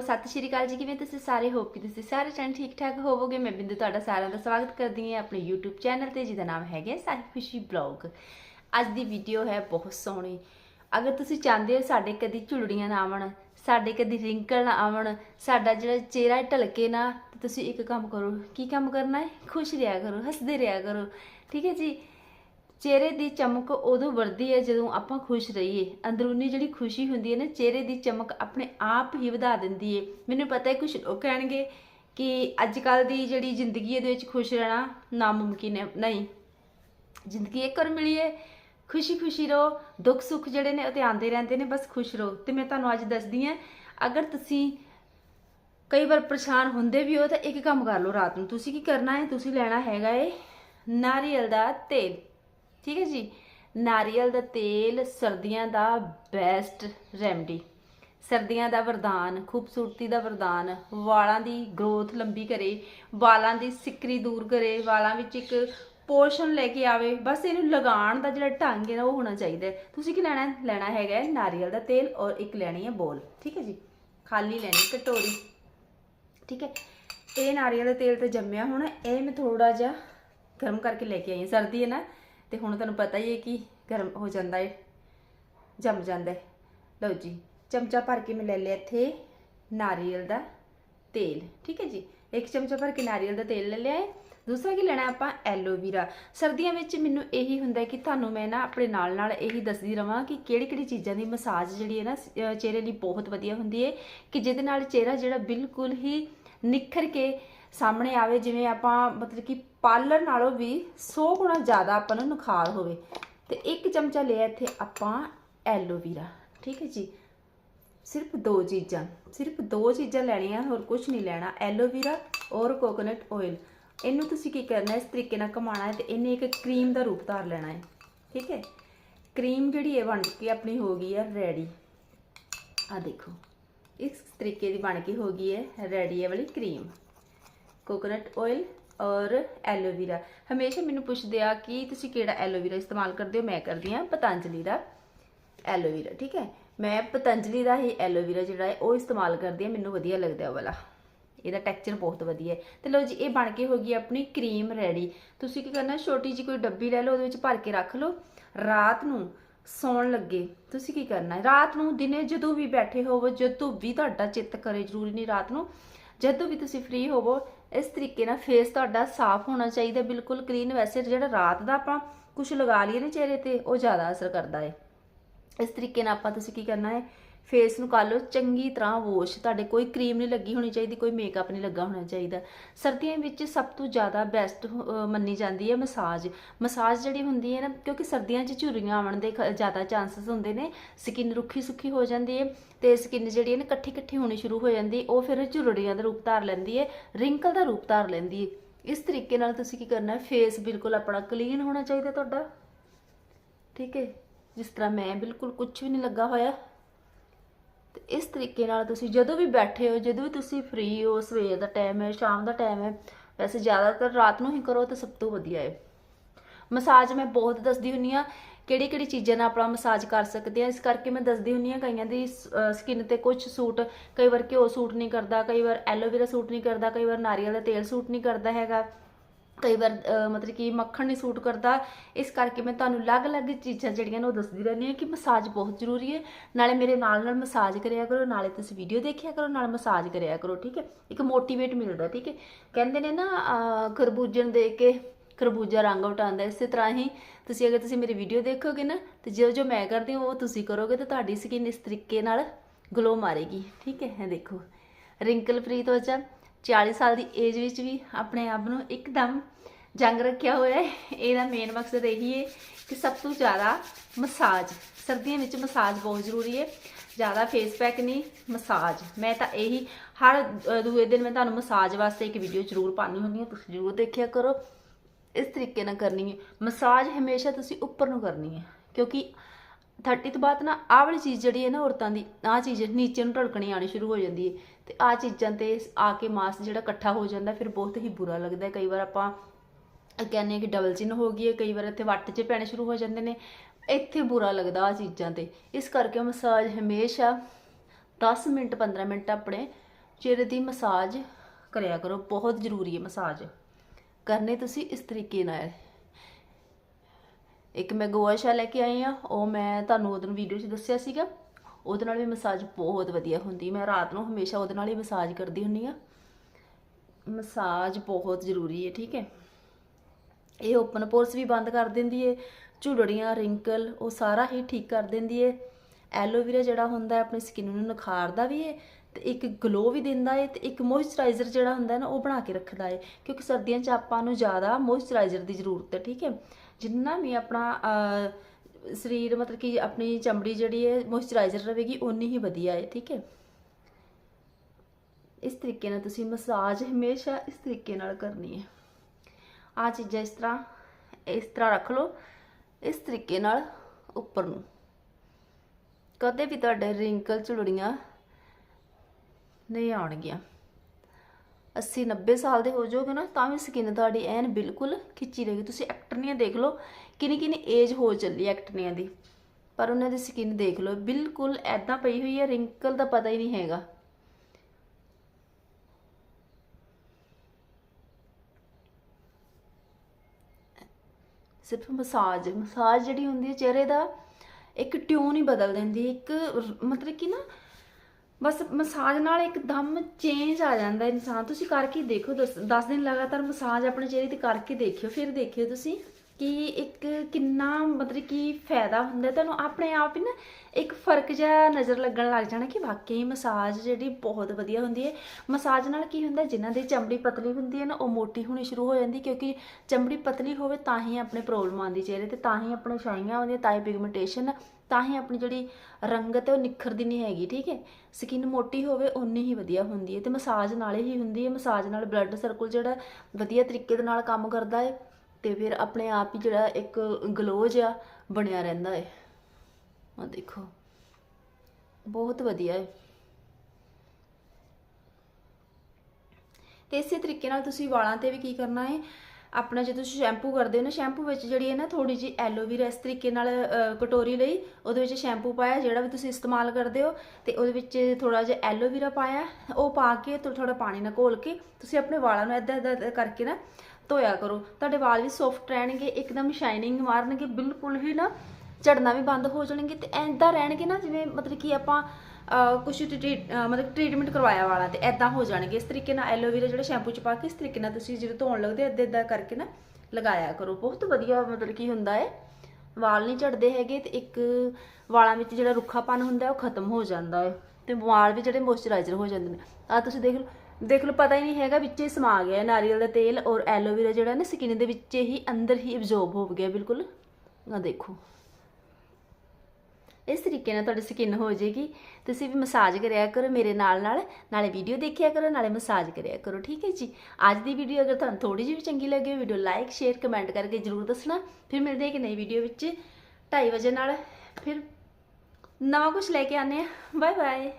ਸਤਿ ਸ਼੍ਰੀ ਅਕਾਲ ਜੀ, ਕਿਵੇਂ ਤੁਸੀਂ ਸਾਰੇ? ਹੋਪ ਕਿ ਤੁਸੀਂ ਸਾਰੇ ਚੈਨ ਠੀਕ ਠਾਕ ਹੋਵੋਗੇ। ਮੈਂ ਬਿੰਦੂ ਤੁਹਾਡਾ ਸਾਰਿਆਂ ਦਾ ਸਵਾਗਤ ਕਰਦੀ ਹਾਂ ਆਪਣੇ YouTube ਚੈਨਲ ਤੇ, ਜਿਹਦਾ ਨਾਮ ਹੈਗਾ ਸਾਹਿਬ ਖੁਸ਼ੀ ਬਲੌਗ ਅੱਜ ਦੀ ਵੀਡੀਓ ਹੈ ਬਹੁਤ ਸੋਹਣੀ। ਅਗਰ ਤੁਸੀਂ ਚਾਹੁੰਦੇ ਹੋ ਸਾਡੇ ਕਦੀ ਝੁਲੜੀਆਂ ਨਾ ਆਵਣ, ਸਾਡੇ ਕਦੀ ਰਿੰਕਲ ਨਾ ਆਵਣ, ਸਾਡਾ ਜਿਹੜਾ ਚਿਹਰਾ ਢਲਕੇ ਨਾ, ਤੇ ਤੁਸੀਂ ਇੱਕ ਕੰਮ ਕਰੋ। ਕੀ ਕੰਮ ਕਰਨਾ ਹੈ? ਖੁਸ਼ ਰਿਹਾ ਕਰੋ, ਹੱਸਦੇ ਰਿਹਾ ਕਰੋ। ਠੀਕ ਹੈ ਜੀ? ਚਿਹਰੇ ਦੀ ਚਮਕ ਉਦੋਂ ਵਰਦੀ ਹੈ ਜਦੋਂ ਆਪਾਂ ਖੁਸ਼ ਰਹੀਏ। ਅੰਦਰੂਨੀ ਜਿਹੜੀ ਖੁਸ਼ੀ ਹੁੰਦੀ ਹੈ ਨਾ, ਚਿਹਰੇ ਦੀ ਚਮਕ ਆਪਣੇ ਆਪ ਹੀ ਵਧਾ ਦਿੰਦੀ ਹੈ। ਮੈਨੂੰ ਪਤਾ ਹੈ ਕੁਝ ਲੋਕ ਕਹਿਣਗੇ ਕਿ ਅੱਜ ਕੱਲ ਦੀ ਜਿਹੜੀ ਜ਼ਿੰਦਗੀ ਇਹਦੇ ਵਿੱਚ ਖੁਸ਼ ਰਹਿਣਾ ਨਾਮੁਮਕਿਨ ਹੈ। ਨਹੀਂ। ਜ਼ਿੰਦਗੀ ਇੱਕ ਵਾਰ ਮਿਲੀ ਹੈ ਖੁਸ਼ੀ ਖੁਸ਼ੀ ਰਹੋ ਦੁੱਖ ਸੁੱਖ ਜਿਹੜੇ ਨੇ, ਉਹ ਤੇ ਆਉਂਦੇ ਰਹਿੰਦੇ ਨੇ, ਬਸ ਖੁਸ਼ ਰਹੋ। ਤੇ ਮੈਂ ਤੁਹਾਨੂੰ ਅੱਜ ਦੱਸਦੀ ਹਾਂ, ਅਗਰ ਤੁਸੀਂ ਕਈ ਵਾਰ ਪਰੇਸ਼ਾਨ ਹੁੰਦੇ ਵੀ ਹੋ, ਤਾਂ ਇੱਕ ਕੰਮ ਕਰ ਲਓ ਰਾਤ ਨੂੰ। ਤੁਸੀਂ ਕੀ ਕਰਨਾ ਹੈ? ਤੁਸੀਂ ਲੈਣਾ ਹੈਗਾ ਏ ਨਾਰੀਅਲ ਦਾ ਤੇਲ। ਠੀਕ ਹੈ ਜੀ? ਨਾਰੀਅਲ ਦਾ ਤੇਲ ਸਰਦੀਆਂ ਦਾ ਬੈਸਟ ਰੈਮਡੀ ਸਰਦੀਆਂ ਦਾ ਵਰਦਾਨ, ਖੂਬਸੂਰਤੀ ਦਾ ਵਰਦਾਨ, ਵਾਲਾਂ ਦੀ ਗਰੋਥ ਲੰਬੀ ਕਰੇ, ਵਾਲਾਂ ਦੀ ਸਿੱਕਰੀ ਦੂਰ ਕਰੇ, ਵਾਲਾਂ ਵਿੱਚ ਇੱਕ ਪੋਸ਼ਣ ਲੈ ਕੇ ਆਵੇ, ਬਸ ਇਹਨੂੰ ਲਗਾਉਣ ਦਾ ਜਿਹੜਾ ਢੰਗ ਹੈ ਨਾ, ਉਹ ਹੋਣਾ ਚਾਹੀਦਾ ਤੁਸੀਂ ਕੀ ਲੈਣਾ ਲੈਣਾ ਹੈਗਾ ਹੈ ਨਾਰੀਅਲ ਦਾ ਤੇਲ ਔਰ ਇੱਕ ਲੈਣੀ ਹੈ ਬੋਲ। ਠੀਕ ਹੈ ਜੀ? ਖਾਲੀ ਲੈਣੀ ਕਟੋਰੀ। ਠੀਕ ਹੈ? ਇਹ ਨਾਰੀਅਲ ਦਾ ਤੇਲ ਤੇ ਜੰਮਿਆ ਹੁਣ, ਇਹ ਮੈਂ ਥੋੜਾ ਜਿਹਾ ਗਰਮ ਕਰਕੇ ਲੈ ਕੇ ਆਈ ਹਾਂ। ਸਰਦੀ ਹੈ ਨਾ ਤੇ ਹੁਣ ਤੁਹਾਨੂੰ ਪਤਾ ਹੀ ਹੈ ਕਿ ਗਰਮ ਹੋ ਜਾਂਦਾ ਹੈ ਜੰਮ ਜਾਂਦਾ ਹੈ ਲਓ ਜੀ, ਚਮਚਾ ਭਰ ਕੇ ਮੈਂ ਲੈ ਲਿਆ ਇੱਥੇ ਨਾਰੀਅਲ ਦਾ ਤੇਲ, ਠੀਕ ਹੈ ਜੀ? ਇੱਕ ਚਮਚਾ ਭਰ ਕੇ ਨਾਰੀਅਲ ਦਾ ਤੇਲ ਲੈ ਲਿਆ ਹੈ ਦੂਸਰਾ ਕੀ ਲੈਣਾ ਆਪਾਂ? ਐਲੋਵੀਰਾ ਸਰਦੀਆਂ ਵਿੱਚ ਮੈਨੂੰ ਇਹੀ ਹੁੰਦਾ ਕਿ ਤੁਹਾਨੂੰ ਮੈਂ ਨਾ ਆਪਣੇ ਨਾਲ ਨਾਲ ਇਹੀ ਦੱਸਦੀ ਰਵਾਂ ਕਿ ਕਿਹੜੀ ਕਿਹੜੀ ਚੀਜ਼ਾਂ ਦੀ ਮਸਾਜ ਜਿਹੜੀ ਹੈ ਨਾ ਚਿਹਰੇ ਲਈ ਬਹੁਤ ਵਧੀਆ ਹੁੰਦੀ ਹੈ ਕਿ ਜਿਹਦੇ ਨਾਲ ਚਿਹਰਾ ਜਿਹੜਾ ਬਿਲਕੁਲ ਹੀ ਨਿਖਰ ਕੇ ਸਾਹਮਣੇ ਆਵੇ, ਜਿਵੇਂ ਆਪਾਂ ਮਤਲਬ ਕਿ ਪਾਰਲਰ ਨਾਲੋਂ ਵੀ 100 ਗੁਣਾ ਜ਼ਿਆਦਾ ਆਪਾਂ ਨੂੰ ਨੁਖਾਰ ਹੋਵੇ। ਤੇ ਇੱਕ ਚਮਚਾ ਲਿਆ ਇੱਥੇ ਆਪਾਂ ਐਲੋਵੀਰਾ ਠੀਕ ਹੈ ਜੀ? ਸਿਰਫ ਦੋ ਚੀਜ਼ਾਂ, ਸਿਰਫ ਦੋ ਚੀਜ਼ਾਂ ਲੈਣੀਆਂ, ਹੋਰ ਕੁਝ ਨਹੀਂ ਲੈਣਾ। ਐਲੋਵੀਰਾ ਔਰ ਕੋਕੋਨਟ ਆਇਲ ਇਹਨੂੰ ਤੁਸੀਂ ਕੀ ਕਰਨਾ, ਇਸ ਤਰੀਕੇ ਨਾਲ ਘੁਮਾਉਣਾ ਹੈ ਤੇ ਇਹਨੇ ਇੱਕ ਕਰੀਮ ਦਾ ਰੂਪ ਧਾਰ ਲੈਣਾ ਹੈ, ਠੀਕ ਹੈ? ਕਰੀਮ ਜਿਹੜੀ ਹੈ ਬਣ ਕੇ ਆਪਣੀ ਹੋ ਗਈ ਹੈ ਰੈਡੀ। ਆ ਦੇਖੋ, ਇਸ ਤਰੀਕੇ ਦੀ ਬਣ ਕੇ ਹੋ ਗਈ ਹੈ ਰੈਡੀ ਹੈ ਵਾਲੀ ਕਰੀਮ। ਕੋਕੋਨਟ ਆਇਲ ਔਰ ਐਲੋਵੀਰਾ। ਹਮੇਸ਼ਾ ਮੈਨੂੰ ਪੁੱਛਦੇ ਆ ਕਿ ਤੁਸੀਂ ਕਿਹੜਾ ਐਲੋਵੀਰਾ ਇਸਤੇਮਾਲ ਕਰਦੇ ਹੋ? ਮੈਂ ਕਰਦੀ ਆ ਪਤੰਜਲੀ ਦਾ ਐਲੋਵੀਰਾ, ਠੀਕ ਹੈ? ਮੈਂ ਪਤੰਜਲੀ ਦਾ ਹੀ ਐਲੋਵੀਰਾ ਜਿਹੜਾ ਹੈ, ਉਹ ਇਸਤੇਮਾਲ ਕਰਦੀ ਆ ਮੈਨੂੰ ਵਧੀਆ ਲੱਗਦਾ ਉਹ ਵਾਲਾ। ਇਹਦਾ ਟੈਕਸਚਰ ਬਹੁਤ ਵਧੀਆ ਹੈ। ਤੇ ਲਓ ਜੀ, ਇਹ ਬਣ ਕੇ ਹੋ ਗਈ ਆਪਣੀ ਕਰੀਮ ਰੈਡੀ। ਤੁਸੀਂ ਕੀ ਕਰਨਾ, ਛੋਟੀ ਜੀ ਕੋਈ ਡੱਬੀ ਲੈ ਲਓ, ਉਹਦੇ ਵਿੱਚ ਭਰ ਕੇ ਰੱਖ ਲਓ। ਰਾਤ ਨੂੰ ਸੌਣ ਲੱਗੇ, ਤੁਸੀਂ ਕੀ ਕਰਨਾ ਹੈ? ਰਾਤ ਨੂੰ ਦਿਨੇ ਜਦੋਂ ਵੀ ਬੈਠੇ ਹੋਵੋ, ਜਦੋਂ ਵੀ ਤੁਹਾਡਾ ਚਿੱਤ ਕਰੇ, ਜ਼ਰੂਰੀ ਨਹੀਂ ਰਾਤ ਨੂੰ। ਜਦੋਂ ਵੀ ਤੁਸੀਂ ਫ੍ਰੀ ਹੋਵੋ ਇਸ ਤਰੀਕੇ ਨਾਲ ਫੇਸ ਤੁਹਾਡਾ ਸਾਫ਼ ਹੋਣਾ ਚਾਹੀਦਾ, ਬਿਲਕੁਲ ਕਲੀਨ ਵੈਸੇ ਜਿਹੜਾ ਰਾਤ ਦਾ ਆਪਾਂ ਕੁਝ ਲਗਾ ਲਈਏ ਨਾ ਚਿਹਰੇ ਤੇ, ਉਹ ਜ਼ਿਆਦਾ ਅਸਰ ਕਰਦਾ ਹੈ ਇਸ ਤਰੀਕੇ ਨਾਲ ਆਪਾਂ ਤੁਸੀਂ ਕੀ ਕਰਨਾ ਹੈ ਫੇਸ ਨੂੰ ਕਰ ਲਓ, ਚੰਗੀ ਤਰ੍ਹਾਂ ਵਾਸ਼ ਤੁਹਾਡੇ ਕੋਈ ਕਰੀਮ ਨਹੀਂ ਲੱਗੀ ਹੋਣੀ ਚਾਹੀਦੀ, ਕੋਈ ਮੇਕਅਪ ਨਹੀਂ ਲੱਗਾ ਹੋਣਾ ਚਾਹੀਦਾ। ਸਰਦੀਆਂ ਵਿੱਚ ਸਭ ਤੋਂ ਜ਼ਿਆਦਾ ਬੈਸਟ ਮੰਨੀ ਜਾਂਦੀ ਹੈ ਮਸਾਜ ਮਸਾਜ ਜਿਹੜੀ ਹੁੰਦੀ ਹੈ ਨਾ, ਕਿਉਂਕਿ ਸਰਦੀਆਂ 'ਚ ਝੁਰੀਆਂ ਆਉਣ ਦੇ ਖ- ਜ਼ਿਆਦਾ ਚਾਂਸਸ ਹੁੰਦੇ ਨੇ ਸਕਿਨ ਰੁੱਖੀ ਸੁੱਖੀ ਹੋ ਜਾਂਦੀ ਹੈ ਤੇ ਸਕਿਨ ਜਿਹੜੀ ਹੈ ਨਾ ਇਕੱਠੀ ਇਕੱਠੀ ਹੋਣੀ ਸ਼ੁਰੂ ਹੋ ਜਾਂਦੀ, ਉਹ ਫਿਰ ਝੁਰੜੀਆਂ ਦਾ ਰੂਪ ਧਾਰ ਲੈਂਦੀ ਹੈ ਰਿੰਕਲ ਦਾ ਰੂਪ ਧਾਰ ਲੈਂਦੀ ਹੈ। ਇਸ ਤਰੀਕੇ ਨਾਲ ਤੁਸੀਂ ਕੀ ਕਰਨਾ ਹੈ ਫੇਸ ਬਿਲਕੁਲ ਆਪਣਾ ਕਲੀਨ ਹੋਣਾ ਚਾਹੀਦਾ ਤੁਹਾਡਾ। ਠੀਕ ਹੈ? ਜਿਸ ਤਰ੍ਹਾਂ ਮੈਂ ਬਿਲਕੁਲ ਕੁਝ ਵੀ ਨਹੀਂ ਲੱਗਾ ਹੋਇਆ ਤੇ ਇਸ ਤਰੀਕੇ ਨਾਲ ਤੁਸੀਂ ਜਦੋਂ ਵੀ ਬੈਠੇ ਹੋ, ਜਦੋਂ ਵੀ ਤੁਸੀਂ ਫ੍ਰੀ ਹੋ, ਸਵੇਰ ਦਾ ਟਾਈਮ ਹੈ, ਸ਼ਾਮ ਦਾ ਟਾਈਮ ਹੈ, ਵੈਸੇ ਜ਼ਿਆਦਾਤਰ ਰਾਤ ਨੂੰ ਹੀ ਕਰੋ ਤਾਂ ਸਭ ਤੋਂ ਵਧੀਆ ਹੈ। ਮਸਾਜ ਮੈਂ ਬਹੁਤ ਦੱਸਦੀ ਹੁੰਨੀ ਆ ਕਿਹੜੀ ਕਿਹੜੀ ਚੀਜ਼ਾਂ ਨਾਲ ਆਪਣਾ ਮਸਾਜ ਕਰ ਸਕਦੇ ਆ ਇਸ ਕਰਕੇ ਮੈਂ ਦੱਸਦੀ ਹੁੰਨੀ ਆ ਕਈਆਂ ਦੀ ਸਕਿਨ ਤੇ ਕੁਝ ਸੂਟ, ਕਈ ਵਾਰ ਘਿਓ ਸੂਟ ਨਹੀਂ ਕਰਦਾ, ਕਈ ਵਾਰ ਐਲੋਵੇਰਾ ਸੂਟ ਨਹੀਂ ਕਰਦਾ, ਕਈ ਵਾਰ ਨਾਰੀਅਲ ਦਾ ਤੇਲ ਸੂਟ ਨਹੀਂ ਕਰਦਾ ਹੈਗਾ। ਕਈ ਵਾਰ ਮਤਲਬ ਕਿ ਮੱਖਣ ਨਹੀਂ ਸੂਟ ਕਰਦਾ। ਇਸ ਕਰਕੇ ਮੈਂ ਤੁਹਾਨੂੰ ਅਲੱਗ-ਅਲੱਗ ਚੀਜ਼ਾਂ ਜਿਹੜੀਆਂ ਨੇ ਉਹ ਦੱਸਦੀ ਰਹਿੰਦੀ ਹਾਂ ਕਿ ਮਸਾਜ ਬਹੁਤ ਜ਼ਰੂਰੀ ਹੈ। ਨਾਲੇ ਮੇਰੇ ਨਾਲ ਨਾਲ ਮਸਾਜ ਕਰਿਆ ਕਰੋ ਨਾਲੇ ਤੁਸੀਂ ਵੀਡੀਓ ਦੇਖਿਆ ਕਰੋ ਨਾਲ ਮਸਾਜ ਕਰਿਆ ਕਰੋ ਠੀਕ ਹੈ? ਇੱਕ ਮੋਟੀਵੇਟ ਮਿਲਦਾ ਠੀਕ ਹੈ? ਕਹਿੰਦੇ ਨੇ ਨਾ ਅਹ, ਖਰਬੂਜਣ ਦੇ ਕੇ ਖਰਬੂਜਾ ਰੰਗ ਉਟਾਉਂਦਾ ਇਸੇ ਤਰ੍ਹਾਂ ਹੀ ਤੁਸੀਂ ਅਗਰ ਤੁਸੀਂ ਮੇਰੀ ਵੀਡੀਓ ਦੇਖੋਗੇ ਨਾ ਤੇ ਜੋ ਜੋ ਮੈਂ ਕਰਦੀ ਹਾਂ ਉਹ ਤੁਸੀਂ ਕਰੋਗੇ ਤਾਂ ਤੁਹਾਡੀ ਸਕਿਨ ਇਸ ਤਰੀਕੇ ਨਾਲ ਗਲੋ ਮਾਰੇਗੀ। ਠੀਕ ਹੈ? ਦੇਖੋ। ਰਿੰਕਲ ਫ੍ਰੀ ਤਵਚਾ 40 ਸਾਲ ਦੀ ਏਜ ਵਿੱਚ ਵੀ ਆਪਣੇ ਆਪ ਨੂੰ ਇੱਕਦਮ ਜੰਗ ਰੱਖਿਆ ਹੋਇਆ ਹੈ। ਇਹਦਾ ਮੇਨ ਮਕਸਦ ਇਹੀ ਹੈ ਕਿ ਸਭ ਤੋਂ ਜ਼ਿਆਦਾ ਮਸਾਜ ਸਰਦੀਆਂ ਵਿੱਚ ਮਸਾਜ ਬਹੁਤ ਜ਼ਰੂਰੀ ਹੈ। ਜ਼ਿਆਦਾ ਫੇਸ ਪੈਕ ਨਹੀਂ ਮਸਾਜ ਮੈਂ ਤਾਂ ਇਹੀ ਹਰ ਦੂਏ ਦਿਨ ਮੈਂ ਤੁਹਾਨੂੰ ਮਸਾਜ ਵਾਸਤੇ ਇੱਕ ਵੀਡੀਓ ਜ਼ਰੂਰ ਪਾਣੀ ਹੁੰਦੀ ਹੈ। ਤੁਸੀਂ ਜ਼ਰੂਰ ਦੇਖਿਆ ਕਰੋ। ਇਸ ਤਰੀਕੇ ਨਾਲ ਕਰਨੀ ਹੈ। ਮਸਾਜ ਹਮੇਸ਼ਾ ਤੁਸੀਂ ਉੱਪਰ ਨੂੰ ਕਰਨੀ ਹੈ। ਕਿਉਂਕਿ 30 ਤੋਂ ਬਾਅਦ ਨਾ ਆਹ ਵਾਲੀ ਚੀਜ਼ ਜਿਹੜੀ ਹੈ ਨਾ ਔਰਤਾਂ ਦੀ, ਆਹ ਚੀਜ਼ ਨੀਚੇ ਨੂੰ ਢਲਕਣੀ ਆਣੀ ਸ਼ੁਰੂ ਹੋ ਜਾਂਦੀ ਹੈ। ਤੇ ਆਹ ਚੀਜ਼ਾਂ ਤੇ ਆ ਕੇ ਮਾਸ ਜਿਹੜਾ ਇਕੱਠਾ ਹੋ ਜਾਂਦਾ, ਫਿਰ ਬਹੁਤ ਹੀ ਬੁਰਾ ਲੱਗਦਾ ਕਈ ਵਾਰ ਆਪਾਂ ਕਹਿੰਦੇ ਆ ਕਿ ਡਬਲ ਚਿਨ ਹੋ ਗਈ ਹੈ, ਕਈ ਵਾਰ ਇੱਥੇ ਵੱਟ 'ਚ ਪੈਣੇ ਸ਼ੁਰੂ ਹੋ ਜਾਂਦੇ ਨੇ। ਇੱਥੇ ਬੁਰਾ ਲੱਗਦਾ ਆ ਚੀਜ਼ਾਂ ਤੇ। ਇਸ ਕਰਕੇ ਮਸਾਜ ਹਮੇਸ਼ਾ 10 ਮਿੰਟ 15 ਮਿੰਟ ਆਪਣੇ ਚਿਹਰੇ ਦੀ ਮਸਾਜ ਕਰਿਆ ਕਰੋ। ਬਹੁਤ ਜ਼ਰੂਰੀ ਹੈ ਮਸਾਜ। ਕਰਨੇ ਤੁਸੀਂ ਇਸ ਤਰੀਕੇ ਨਾਲ। ਇੱਕ ਮੈਂ ਗੋਆ ਸ਼ਾ ਲੈ ਕੇ ਆਈ ਆ ਉਹ ਮੈਂ ਤੁਹਾਨੂੰ ਉਹਦੋਂ ਵੀਡੀਓ 'ਚ ਦੱਸਿਆ ਸੀਗਾ। ਉਹਦੇ ਨਾਲ ਵੀ ਮਸਾਜ ਬਹੁਤ ਵਧੀਆ ਹੁੰਦੀ ਮੈਂ ਰਾਤ ਨੂੰ ਹਮੇਸ਼ਾ ਉਹਦੇ ਨਾਲ ਹੀ ਮਸਾਜ ਕਰਦੀ ਹੁੰਨੀ ਆ ਮਸਾਜ ਬਹੁਤ ਜ਼ਰੂਰੀ ਹੈ, ਠੀਕ ਹੈ। ਇਹ ਓਪਨ ਪੋਰਸ ਵੀ ਬੰਦ ਕਰ ਦਿੰਦੀ ਏ ਝੁਰੜੀਆਂ ਰਿੰਕਲ ਉਹ ਸਾਰਾ ਹੀ ਠੀਕ ਕਰ ਦਿੰਦੀ ਏ ਐਲੋਵੇਰਾ ਜਿਹੜਾ ਹੁੰਦਾ ਹੈ, ਆਪਣੀ ਸਕਿਨ ਨੂੰ ਨਿਖਾਰਦਾ ਵੀ ਏ ਤੇ ਇੱਕ ਗਲੋ ਵੀ ਦਿੰਦਾ ਏ ਤੇ ਇੱਕ ਮੋਇਸਚਰਾਈਜ਼ਰ ਜਿਹੜਾ ਹੁੰਦਾ ਨਾ, ਉਹ ਬਣਾ ਕੇ ਰੱਖਦਾ ਏ ਕਿਉਂਕਿ ਸਰਦੀਆਂ 'ਚ ਆਪਾਂ ਨੂੰ ਜ਼ਿਆਦਾ ਮੋਇਸਚਰਾਈਜ਼ਰ ਦੀ ਜ਼ਰੂਰਤ ਹੈ, ਠੀਕ ਹੈ। ਜਿੰਨਾ ਵੀ ਆਪਣਾ ਸਰੀਰ ਮਤਲਬ ਕਿ ਆਪਣੀ ਚਮੜੀ ਜਿਹੜੀ ਹੈ ਮੋਇਸਚਰਾਈਜ਼ਰ ਰਹੇਗੀ, ਓਨੀ ਹੀ ਵਧੀਆ ਹੈ, ਠੀਕ ਹੈ? ਇਸ ਤਰੀਕੇ ਨਾਲ ਤੁਸੀਂ ਮਸਾਜ ਹਮੇਸ਼ਾ ਇਸ ਤਰੀਕੇ ਨਾਲ ਕਰਨੀ ਹੈ। ਆ ਚੀਜ਼ਾਂ ਇਸ ਤਰ੍ਹਾਂ ਇਸ ਤਰ੍ਹਾਂ ਰੱਖ ਲਓ, ਇਸ ਤਰੀਕੇ ਨਾਲ ਉੱਪਰ ਨੂੰ। ਕਦੇ ਵੀ ਤੁਹਾਡੇ ਰਿੰਕਲ ਝੁਲੜੀਆਂ ਨਹੀਂ ਆਉਣਗੀਆਂ। 80 90 ਸਾਲ ਦੇ ਹੋ ਜਾਓਗੇ ਨਾ, ਤਾਂ ਵੀ ਸਕਿਨ ਤੁਹਾਡੀ ਐਨ ਬਿਲਕੁਲ ਖਿੱਚੀ ਰਹੇਗੀ। ਤੁਸੀਂ ਐਕਟਰਨੀਆਂ ਦੇਖ ਲਓ ਕਿੰਨੀ ਕਿੰਨੀ ਏਜ ਹੋ ਚੱਲੀ ਐਕਟਰਨੀਆਂ ਦੀ। ਪਰ ਉਹਨਾਂ ਦੀ ਸਕਿਨ ਦੇਖ ਲਓ, ਬਿਲਕੁਲ ਐਦਾਂ ਪਈ ਹੋਈ ਹੈ ਰਿੰਕਲ ਦਾ ਪਤਾ ਹੀ ਨਹੀਂ ਹੈਗਾ। ਸਿਰਫ ਮਸਾਜ ਮਸਾਜ ਜਿਹੜੀ ਹੁੰਦੀ ਹੈ, ਚਿਹਰੇ ਦਾ ਇੱਕ ਟਿਊਨ ਹੀ ਬਦਲ ਦਿੰਦੀ ਹੈ, ਇੱਕ ਮਤਲਬ ਕਿ ਨਾ ਬਸ ਮਸਾਜ ਨਾਲ ਇੱਕਦਮ ਚੇਂਜ ਆ ਜਾਂਦਾ ਇਨਸਾਨ। ਤੁਸੀਂ ਕਰਕੇ ਦੇਖੋ 10 ਦਿਨ ਲਗਾਤਾਰ ਮਸਾਜ ਆਪਣੇ ਚਿਹਰੇ ਤੇ ਕਰਕੇ ਦੇਖਿਓ, ਫਿਰ ਦੇਖਿਓ ਤੁਸੀਂ ਕਿ ਇੱਕ ਕਿੰਨਾ ਮਤਲਬ ਕਿ ਫਾਇਦਾ ਹੁੰਦਾ। ਤੁਹਾਨੂੰ ਆਪਣੇ ਆਪ ਹੀ ਨਾ ਇੱਕ ਫ਼ਰਕ ਜਿਹਾ ਨਜ਼ਰ ਲੱਗਣ ਲੱਗ ਜਾਣਾ ਕਿ ਵਾਕਈ ਮਸਾਜ ਜਿਹੜੀ ਬਹੁਤ ਵਧੀਆ ਹੁੰਦੀ ਹੈ। ਮਸਾਜ ਨਾਲ ਕੀ ਹੁੰਦਾ, ਜਿਨ੍ਹਾਂ ਦੀ ਚਮੜੀ ਪਤਲੀ ਹੁੰਦੀ ਹੈ ਨਾ, ਉਹ ਮੋਟੀ ਹੋਣੀ ਸ਼ੁਰੂ ਹੋ ਜਾਂਦੀ ਕਿਉਂਕਿ ਚਮੜੀ ਪਤਲੀ ਹੋਵੇ ਤਾਂ ਹੀ ਆਪਣੇ ਪ੍ਰੋਬਲਮ ਆਉਂਦੀ ਚਿਹਰੇ ਤੇ, ਤਾਂ ਹੀ ਆਪਣੇ ਛਾਈਆਂ ਆਉਂਦੀਆਂ, ਤਾਂ ਹੀ ਪਿਗਮੈਂਟੇਸ਼ਨ ਤਾਂ ਹੀ ਆਪਣੀ ਜਿਹੜੀ ਰੰਗਤ ਹੈ ਉਹ ਨਿਖਰਦੀ ਨਹੀਂ ਹੈਗੀ, ਠੀਕ ਹੈ? ਸਕਿਨ ਮੋਟੀ ਹੋਵੇ, ਓਨੀ ਹੀ ਵਧੀਆ ਹੁੰਦੀ ਹੈ ਤੇ ਮਸਾਜ ਨਾਲ ਹੀ ਹੁੰਦੀ ਹੈ, ਮਸਾਜ ਨਾਲ ਬਲੱਡ ਸਰਕਲ ਜਿਹੜਾ ਵਧੀਆ ਤਰੀਕੇ ਦੇ ਨਾਲ ਕੰਮ ਕਰਦਾ ਹੈ ਤੇ ਫਿਰ ਆਪਣੇ ਆਪ ਹੀ ਜਿਹੜਾ ਇੱਕ ਗਲੋ ਜਿਹਾ ਬਣਿਆ ਰਹਿੰਦਾ ਹੈ। ਆ ਦੇਖੋ, ਬਹੁਤ ਵਧੀਆ ਹੈ। ਤੇ ਇਸੇ ਤਰੀਕੇ ਨਾਲ ਤੁਸੀਂ ਵਾਲਾਂ ਤੇ ਵੀ ਕੀ ਕਰਨਾ ਹੈ? ਆਪਣਾ ਜੇ ਤੁਸੀਂ ਸ਼ੈਂਪੂ ਕਰਦੇ ਹੋ ਨਾ, ਸ਼ੈਂਪੂ ਵਿੱਚ ਜਿਹੜੀ ਹੈ ਨਾ ਥੋੜੀ ਜੀ ਐਲੋਵੇਰਾ ਇਸ ਤਰੀਕੇ ਨਾਲ ਕਟੋਰੀ ਲਈ, ਉਹਦੇ ਵਿੱਚ ਸ਼ੈਂਪੂ ਪਾਇਆ, ਜਿਹੜਾ ਵੀ ਤੁਸੀਂ ਇਸਤੇਮਾਲ ਕਰਦੇ ਹੋ, ਤੇ ਉਹਦੇ ਵਿੱਚ ਥੋੜਾ ਜਿਹਾ ਐਲੋਵੇਰਾ ਪਾਇਆ, ਉਹ ਪਾ ਕੇ ਥੋੜਾ ਪਾਣੀ ਨਾਲ ਘੋਲ ਕੇ ਤੁਸੀਂ ਆਪਣੇ ਵਾਲਾਂ ਨੂੰ ਇਦਾਂ ਇਦਾਂ ਕਰਕੇ ਨਾ ਧੋਇਆ ਕਰੋ। ਤੁਹਾਡੇ ਵਾਲ ਵੀ ਸੌਫਟ ਰਹਿਣਗੇ, ਇੱਕਦਮ ਸ਼ਾਈਨਿੰਗ ਮਾਰਨਗੇ, ਬਿਲਕੁਲ ਹੀ ਨਾ ਝੜਨਾ ਵੀ ਬੰਦ ਹੋ ਜਾਣਗੇ ਤੇ ਐਦਾਂ ਰਹਿਣਗੇ ਨਾ ਜਿਵੇਂ ਮਤਲਬ ਕਿ ਆਪਾਂ ਕੁਝ ਮਤਲਬ ਟ੍ਰੀਟਮੈਂਟ ਕਰਵਾਇਆ ਵਾਲਾ ਤੇ ਐਦਾਂ ਹੋ ਜਾਣਗੇ। ਇਸ ਤਰੀਕੇ ਨਾਲ ਐਲੋਵੇਰਾ ਜਿਹੜਾ ਸ਼ੈਂਪੂ ਚ ਪਾ ਕੇ ਇਸ ਤਰੀਕੇ ਨਾਲ ਤੁਸੀਂ ਜਦੋਂ ਧੋਣ ਲੱਗਦੇ ਅੱਧੇ ਅੱਧਾ ਕਰਕੇ ਨਾ ਲਗਾਇਆ ਕਰੋ। ਬਹੁਤ ਵਧੀਆ ਮਤਲਬ ਕੀ ਹੁੰਦਾ ਹੈ। ਵਾਲ ਨਹੀਂ ਝੜਦੇ ਹੈਗੇ ਤੇ ਇੱਕ ਵਾਲਾਂ ਵਿੱਚ ਜਿਹੜਾ ਰੁੱਖਾਪਨ ਹੁੰਦਾ ਉਹ ਖਤਮ ਹੋ ਜਾਂਦਾ ਹੈ। ਤੇ ਵਾਲ ਵੀ ਜਿਹੜੇ ਮੋਇਸਚਰਾਈਜ਼ਰ ਹੋ ਜਾਂਦੇ ਨੇ। ਆ ਤੁਸੀਂ ਦੇਖ ਲਓ ਦੇਖ ਲਓ, ਪਤਾ ਹੀ ਨਹੀਂ ਹੈਗਾ ਵਿੱਚ ਹੀ ਸਮਾ ਗਿਆ ਨਾਰੀਅਲ ਦਾ ਤੇਲ ਔਰ ਐਲੋਵੇਰਾ ਜਿਹੜਾ ਨਾ ਸਕਿਨ ਦੇ ਵਿੱਚ ਹੀ ਅੰਦਰ ਹੀ ਅਬਜ਼ੌਰਬ ਹੋ ਗਿਆ, ਬਿਲਕੁਲ। ਆ ਦੇਖੋ। ਇਸ ਤਰੀਕੇ ਨਾਲ ਤੁਹਾਡੀ ਸਕਿਨ ਹੋ ਜਾਏਗੀ। ਤੁਸੀਂ ਵੀ ਮਸਾਜ ਕਰਿਆ ਕਰੋ ਮੇਰੇ ਨਾਲ ਨਾਲ, ਨਾਲੇ ਵੀਡੀਓ ਦੇਖਿਆ ਕਰੋ, ਨਾਲੇ ਮਸਾਜ ਕਰਿਆ ਕਰੋ, ਠੀਕ ਹੈ ਜੀ? ਅੱਜ ਦੀ ਵੀਡੀਓ ਅਗਰ ਤੁਹਾਨੂੰ ਥੋੜੀ ਜਿਹੀ ਵੀ ਚੰਗੀ ਲੱਗੇ ਵੀਡੀਓ ਲਾਈਕ ਸ਼ੇਅਰ ਕਮੈਂਟ ਕਰਕੇ ਜਰੂਰ ਦੱਸਣਾ। ਫਿਰ ਮਿਲਦੇ ਹਾਂ ਇੱਕ ਨਈ ਵੀਡੀਓ ਵਿੱਚ। 2:30 ਵਜੇ ਨਾਲ ਫਿਰ ਨਵਾਂ ਕੁਝ ਲੈ ਕੇ ਆਨੇ ਆ ਬਾਏ ਬਾਏ